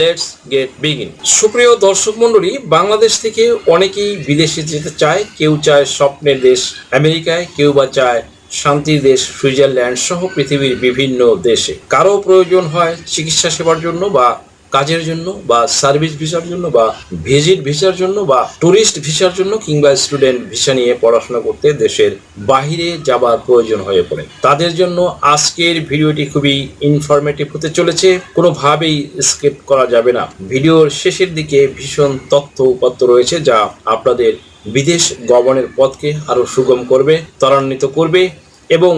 Let's get begin সুপ্রিয় দর্শক মণ্ডলী, বাংলাদেশ থেকে অনেকেই বিদেশে যেতে চায়। কেউ চায় স্বপ্নের দেশ আমেরিকায়, কেউ বা চায় শান্তির দেশ সুইজারল্যান্ড সহ পৃথিবীর বিভিন্ন দেশে। কারও প্রয়োজন হয় চিকিৎসা সেবার জন্য বা কাজের জন্য বা সার্ভিস ভিসার জন্য বা ভিজিট ভিসার জন্য বা ট্যুরিস্ট ভিসার জন্য কিংবা স্টুডেন্ট ভিসা নিয়ে পড়াশোনা করতে দেশের বাহিরে যাবার প্রয়োজন হয়ে পড়ে। তাদের জন্য আজকের ভিডিওটি খুবই ইনফরমেটিভ হতে চলেছে। কোনোভাবেই স্কিপ করা যাবে না। ভিডিওর শেষের দিকে ভীষণ তথ্য উপাত্ত রয়েছে যা আপনাদের বিদেশ গমনের পথকে আরও সুগম করবে, ত্বরান্বিত করবে এবং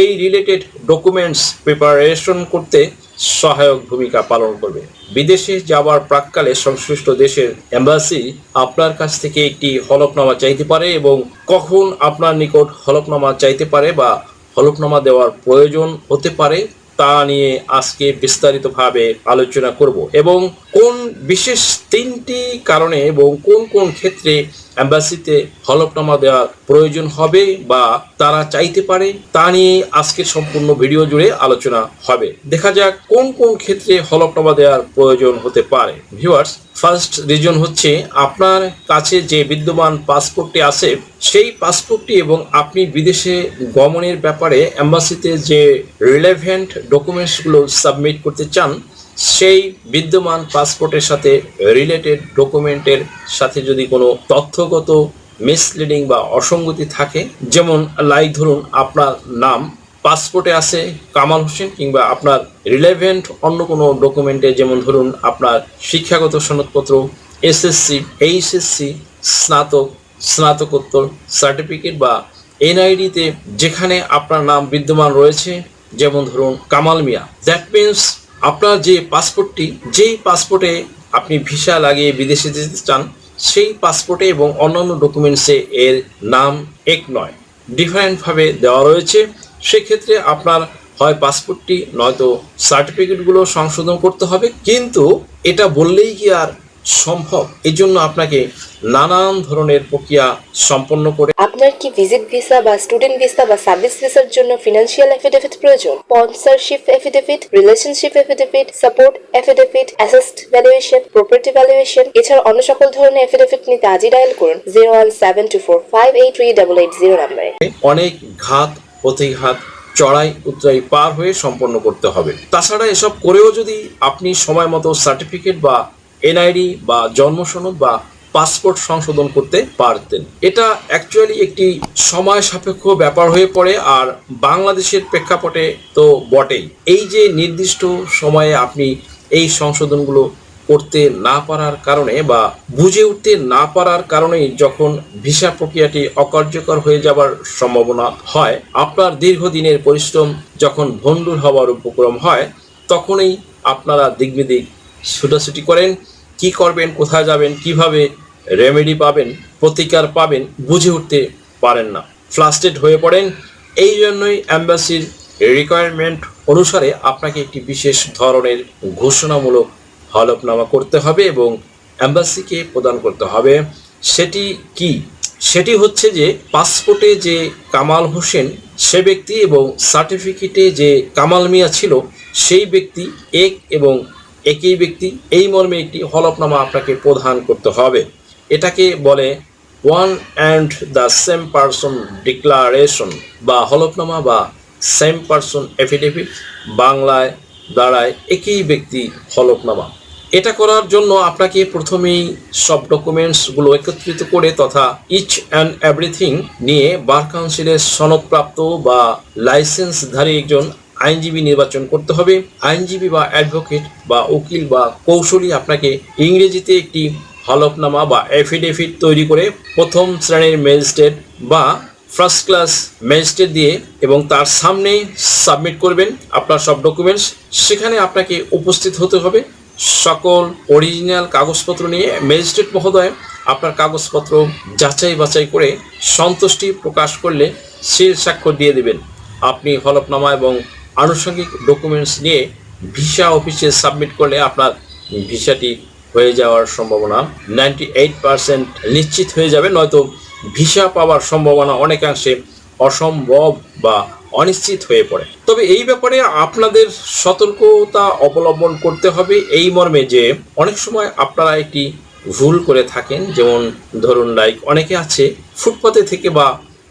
এই রিলেটেড ডকুমেন্টস প্রিপারেশন করতে সহায়ক ভূমিকা পালন করবে। বিদেশে যাওয়ার প্রাককালে সংশ্লিষ্ট দেশের এম্বাসি আপনার কাছ থেকে একটি হলফনামা চাইতে পারে এবং কখন আপনার নিকট হলফনামা চাইতে পারে বা হলফনামা দেওয়ার প্রয়োজন হতে পারে তা নিয়ে আজকে বিস্তারিতভাবে আলোচনা করব এবং কোন বিশেষ তিনটি কারণে এবং কোন কোন ক্ষেত্রে অ্যাম্বাসিতে হলফনামা দেওয়ার প্রয়োজন হবে বা তারা চাইতে পারে, তা নিয়ে আজকের সম্পূর্ণ ভিডিও জুড়ে আলোচনা হবে। দেখা যাক কোন কোন ক্ষেত্রে হলফনামা দেওয়ার প্রয়োজন হতে পারে। ভিউয়ার্স ফার্স্ট রিজন হচ্ছে আপনার কাছে যে বিদ্যমান পাসপোর্টটি আছে, সেই পাসপোর্টটি এবং আপনি বিদেশে গমনের ব্যাপারে অ্যাম্বাসিতে যে রিলেভেন্ট ডকুমেন্টসগুলো সাবমিট করতে চান সেই বিদ্যমান পাসপোর্টের সাথে রিলেটেড ডকুমেন্টের সাথে যদি কোনো তথ্যগত মিসলিডিং বা অসঙ্গতি থাকে, যেমন লাইক ধরুন আপনার নাম পাসপোর্টে আছে কামাল হোসেন কিংবা আপনার রিলেভেন্ট অন্য কোনো ডকুমেন্টে যেমন ধরুন আপনার শিক্ষাগত সনদপত্র এসএসসি এইচএসসি স্নাতক, স্নাতকোত্তর সার্টিফিকেট বা এনআইডিতে যেখানে আপনার নাম বিদ্যমান রয়েছে, যেমন ধরুন কামাল মিয়া। দ্যাট মিন্স আপনার যে পাসপোর্টটি, যেই পাসপোর্টে আপনি ভিসা লাগিয়ে বিদেশে যেতে চান, সেই পাসপোর্টে এবং অন্যান্য ডকুমেন্টসে এর নাম এক নয়, ডিফারেন্টভাবে দেওয়া রয়েছে। সেক্ষেত্রে আপনার হয় পাসপোর্টটি, নয়তো সার্টিফিকেটগুলো সংশোধন করতে হবে। কিন্তু এটা বললেই কি আর সম্ভব। এই জন্য আপনাকে নানান ধরনের প্রক্রিয়া সম্পন্ন করে আপনার কি ভিজিট ভিসা বা স্টুডেন্ট ভিসা বা সার্ভিস ভিসার জন্য ফিনান্সিয়াল এফিডেভিট প্রয়োজন? Sponsorship affidavit relationship affidavit support affidavit asset valuation property valuation এছাড়া অন্য সকল ধরনের এফিডেভিট নিতে আজই ডায়াল করুন zero one seven two four five eight three double eight zero নাম্বারে অনেক ঘাত প্রতিঘাত চড়াই উতরাই পার হয়ে সম্পন্ন করতে হবে। তাছাড়া এসব করেও যদি আপনি সময় মতো সার্টিফিকেট বা এনআইডি বা জন্ম সনদ বা পাসপোর্ট সংশোধন করতে পারতেন। এটা অ্যাকচুয়ালি একটি সময় সাপেক্ষ ব্যাপার হয়ে পড়ে আর বাংলাদেশের প্রেক্ষাপটে তো বটেই। এই যে নির্দিষ্ট সময়ে আপনি এই সংশোধনগুলো করতে না পারার কারণে বা বুঝে উঠতে না পারার কারণেই যখন ভিসা প্রক্রিয়াটি অকার্যকর হয়ে যাবার সম্ভাবনা হয়, আপনার দীর্ঘদিনের পরিশ্রম যখন ভণ্ডুর হওয়ার উপক্রম হয়, তখনই আপনারা দিকবিদিক ছুটাছুটি করেন কি করবেন, কোথায় যাবেন, কীভাবে রেমেডি পাবেন, প্রতিকার পাবেন বুঝে উঠতে পারেন না। ফ্লাস্টেড হয়ে পড়েন, এই জন্যই অ্যাম্বাসির রিকোয়ারমেন্ট অনুসারে আপনাকে একটি বিশেষ ধরনের ঘোষণামূলক হলফনামা করতে হবে এবং অ্যাম্বাসিকে প্রদান করতে হবে। সেটি কি? সেটি হচ্ছে যে পাসপোর্টে যে কামাল হোসেন, সে ব্যক্তি এবং সার্টিফিকেটে যে কামাল মিয়া ছিল, সেই ব্যক্তি এক এবং একই ব্যক্তি, এই মর্মে একটি হলফনামা আপনাকে প্রদান করতে হবে। এটাকে বলে one and the same person declaration বা হলফনামা বা সেম পারসন এফিডেভিট বাংলায় দাঁড়ায় একই ব্যক্তি হলফনামা। এটা করার জন্য আপনাকে প্রথমেই সব ডকুমেন্টসগুলো একত্রিত করে তথা ইচ অ্যান্ড এভরিথিং নিয়ে বার কাউন্সিলের সনদপ্রাপ্ত বা লাইসেন্সধারী একজন আইনজীবী নির্বাচন করতে হবে। আইনজীবী বা অ্যাডভোকেট বা উকিল বা কৌশলী আপনাকে ইংরেজিতে একটি হলফনামা বা এফিডেভিট তৈরি করে প্রথম শ্রেণির ম্যাজিস্ট্রেট বা ফার্স্ট ক্লাস ম্যাজিস্ট্রেট দিয়ে এবং তার সামনে সাবমিট করবেন আপনার সব ডকুমেন্টস সেখানে আপনাকে উপস্থিত হতে হবে। সকল অরিজিনাল কাগজপত্র নিয়ে ম্যাজিস্ট্রেট মহোদয় আপনার কাগজপত্র যাচাই বাছাই করে সন্তুষ্টি প্রকাশ করলে সিল স্বাক্ষর দিয়ে দেবেন। আপনি হলফনামা এবং আনুষঙ্গিক ডকুমেন্টস নিয়ে ভিসা অফিসে সাবমিট করলে আপনার ভিসাটি হয়ে যাওয়ার সম্ভাবনা নাইনটি এইট পার্সেন্ট নিশ্চিত হয়ে যাবে। নয়তো ভিসা পাওয়ার সম্ভাবনা অনেকাংশে অসম্ভব বা অনিশ্চিত হয়ে পড়ে। তবে এই ব্যাপারে আপনাদের সতর্কতা অবলম্বন করতে হবে এই মর্মে যে অনেক সময় আপনারা একটি ভুল করে থাকেন। যেমন ধরুন লাইক অনেকে আছে, ফুটপাতে থেকে বা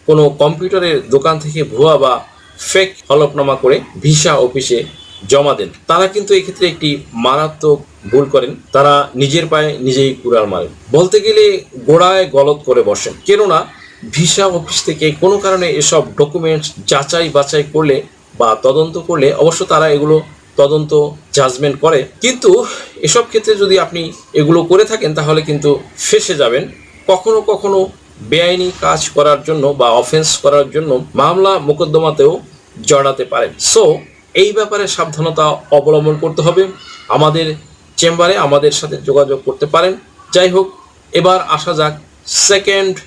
কোনো কম্পিউটারের দোকান থেকে ভুয়া বা ফেক হলফনামা করে ভিসা অফিসে জমা দেন। তারা কিন্তু এক্ষেত্রে একটি মারাত্মক ভুল করেন। তারা নিজের পায়ে নিজেই কুড়াল মারেন। বলতে গেলে গোড়ায় গলত করে বসেন। কেননা ভিসা অফিস থেকে কোনো কারণে এসব ডকুমেন্টস যাচাই বাছাই করলে বা তদন্ত করলে অবশ্য তারা এগুলো তদন্ত জাজমেন্ট করে। কিন্তু এসব ক্ষেত্রে যদি আপনি এগুলো করে থাকেন, তাহলে কিন্তু ফেসে যাবেন। কখনো কখনো বেআইনি কাজ করার জন্য বা অফেন্স করার জন্য মামলা মোকদ্দমাতেও জড়াতে পারেন। সো এই ব্যাপারে সাবধানতা অবলম্বন করতে হবে। আমাদের চেম্বারে আমাদের সাথে যোগাযোগ করতে পারেন। যাই হোক, এবার আসা যাক সেকেন্ড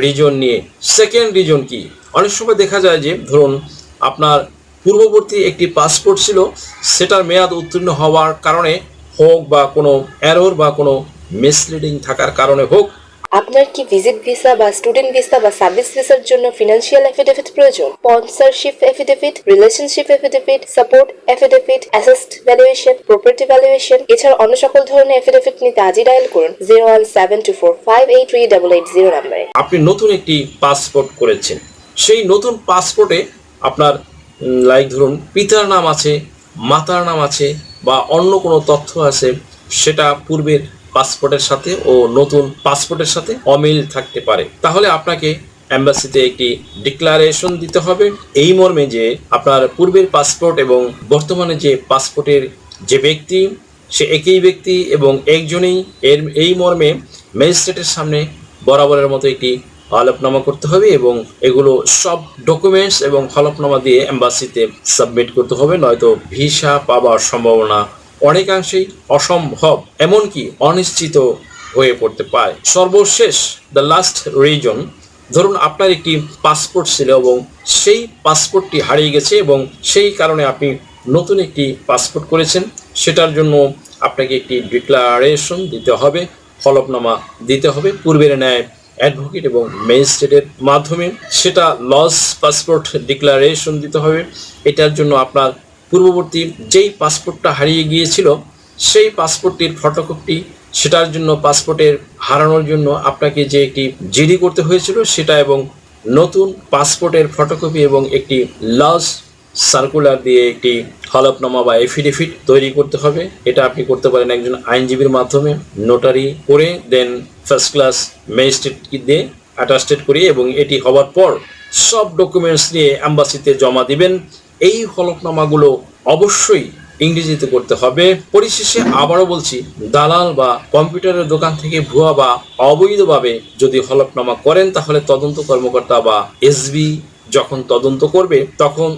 রিজন নিয়ে। সেকেন্ড রিজন কি? অনেক সময় দেখা যায় যে, ধরুন আপনার পূর্ববর্তী একটি পাসপোর্ট ছিল, সেটার মেয়াদ উত্তীর্ণ হওয়ার কারণে হোক বা কোনো অ্যারোর বা কোনো মিসলিডিং থাকার কারণে হোক আপনার কি ভিজিট ভিসা বা স্টুডেন্ট ভিসা বা সার্ভিস ভিসার জন্য ফিনান্সিয়াল এফিডেভিট প্রয়োজন? Sponsorship affidavit relationship affidavit support affidavit asset valuation property valuation এছাড়া অন্য সকল ধরনের এফিডেভিট নিতে আজই ডায়াল করুন zero one seven two four five eight three double eight zero নাম্বারে আপনি নতুন একটি পাসপোর্ট করেছেন। সেই নতুন পাসপোর্টে আপনার লাইক ধরুন, পিতার নাম আছে, মাতার নাম আছে বা অন্য কোনো তথ্য আছে, সেটা পূর্বের পাসপোর্টের সাথে ও নতুন পাসপোর্টের সাথে অমিল থাকতে পারে। তাহলে আপনাকে অ্যাম্বাসিতে একটি ডিক্লারেশন দিতে হবে এই মর্মে যে আপনার পূর্বের পাসপোর্ট এবং বর্তমানে যে পাসপোর্টের যে ব্যক্তি, সে একই ব্যক্তি এবং একজনেই এর এই মর্মে ম্যাজিস্ট্রেটের সামনে বরাবরের মতো একটি হলফনামা করতে হবে এবং এগুলো সব ডকুমেন্টস এবং হলফনামা দিয়ে এম্বাসিতে সাবমিট করতে হবে, নয়তো ভিসা পাওয়ার সম্ভাবনা অনেকাংশেই অসম্ভব, এমনকি অনিশ্চিত হয়ে পড়তে পারে। সর্বশেষ দ্য লাস্ট রিজন ধরুন আপনার একটি পাসপোর্ট ছিল এবং সেই পাসপোর্টটি হারিয়ে গেছে এবং সেই কারণে আপনি নতুন একটি পাসপোর্ট করেছেন। সেটার জন্য আপনাকে একটি ডিক্লারেশন দিতে হবে, হলফনামা দিতে হবে, পূর্বের ন্যায় অ্যাডভোকেট এবং ম্যাজিস্ট্রেটের মাধ্যমে। সেটা লস পাসপোর্ট ডিক্লারেশন দিতে হবে। এটার জন্য আপনার পূর্ববর্তী যেই পাসপোর্টটা হারিয়ে গিয়েছিল, সেই পাসপোর্টটির ফটোকপি সেটার জন্য পাসপোর্টের হারানোর জন্য আপনাকে যে একটি জিডি করতে হয়েছিল, সেটা এবং নতুন পাসপোর্টের ফটোকপি এবং একটি লস সার্কুলার দিয়ে একটি হলফনামা বা এফিডেভিট তৈরি করতে হবে। এটা আপনি করতে পারেন একজন আইনজীবীর মাধ্যমে নোটারি করে দেন ফার্স্ট ক্লাস ম্যাজিস্ট্রেট দিয়ে অ্যাটাস্টেড করিয়ে এবং এটি হওয়ার পর সব ডকুমেন্টস নিয়ে অ্যাম্বাসিতে জমা দিবেন। এই হলফনামাগুলো অবশ্যই ইংরেজিতে করতে হবে। পরিশেষে আবারও বলছি, দালাল বা কম্পিউটারের দোকান থেকে ভুয়া বা অবৈধভাবে যদি হলফনামা করেন, তাহলে তদন্ত কর্মকর্তা বা এসবি যখন তদন্ত করবে, তখন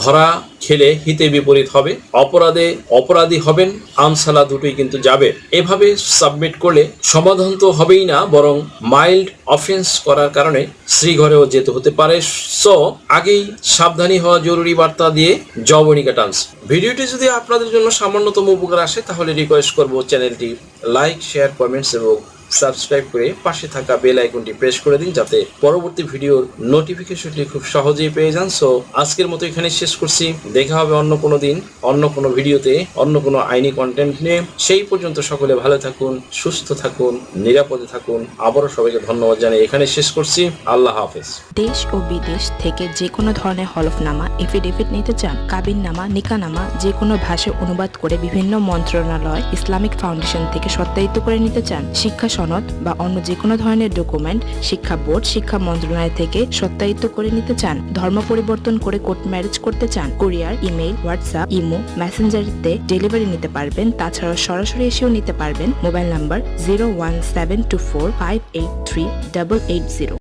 ধরা খেলে হিতে বিপরীত হবে। অপরাধে অপরাধী হবেন, আমসালা দুটোই কিন্তু যাবে। এভাবে সাবমিট করলে সমাধান তো হবেই না, বরং মাইল্ড অফেন্স করার কারণে শ্রীঘরেও যেতে হতে পারে। সো, আগেই সাবধানী হওয়া জরুরি বার্তা দিয়ে জবনিকা টান্স ভিডিওটি যদি আপনাদের জন্য সামান্যতম উপকার আসে, তাহলে রিকোয়েস্ট করব চ্যানেলটি লাইক শেয়ার কমেন্টস এবং সাবস্ক্রাইব করে পাশে থাকা বেল আইকনটি প্রেস করে দিন যাতে পরবর্তী ভিডিওর নোটিফিকেশনটি খুব সহজেই পেয়ে যান। সো আজকের মতো এখানে শেষ করছি। দেখা হবে অন্য কোনো দিন, অন্য কোনো ভিডিওতে, অন্য কোনো আইনি কন্টেন্ট নিয়ে। সেই পর্যন্ত সকলে ভালো থাকুন, সুস্থ থাকুন, নিরাপদে থাকুন। আবারও সবাইকে ধন্যবাদ জানাই এখানে শেষ করছি। আল্লাহ হাফেজ। দেশ ও বিদেশ থেকে যে কোনো ধরনের হলফনামা এফিডেভিট নিতে চান কাবিন কাবিননামা, নিকানামা, যে কোনো ভাষায় অনুবাদ করে বিভিন্ন মন্ত্রণালয়, ইসলামিক ফাউন্ডেশন থেকে সত্যায়িত করে নিতে চান, শিক্ষা সনদ বা অন্য যে কোনো ধরনের ডকুমেন্ট শিক্ষা বোর্ড, শিক্ষা মন্ত্রণালয় থেকে সত্যায়িত করে নিতে চান, ধর্ম পরিবর্তন করে কোর্ট ম্যারেজ করতে চান কুরিয়ার ইমেইল হোয়াটসঅ্যাপ ইমো মেসেঞ্জারিতে ডেলিভারি নিতে পারবেন, তাছাড়াও সরাসরি এসেও নিতে পারবেন। Mobile number zero one seven two four five eight three double eight zero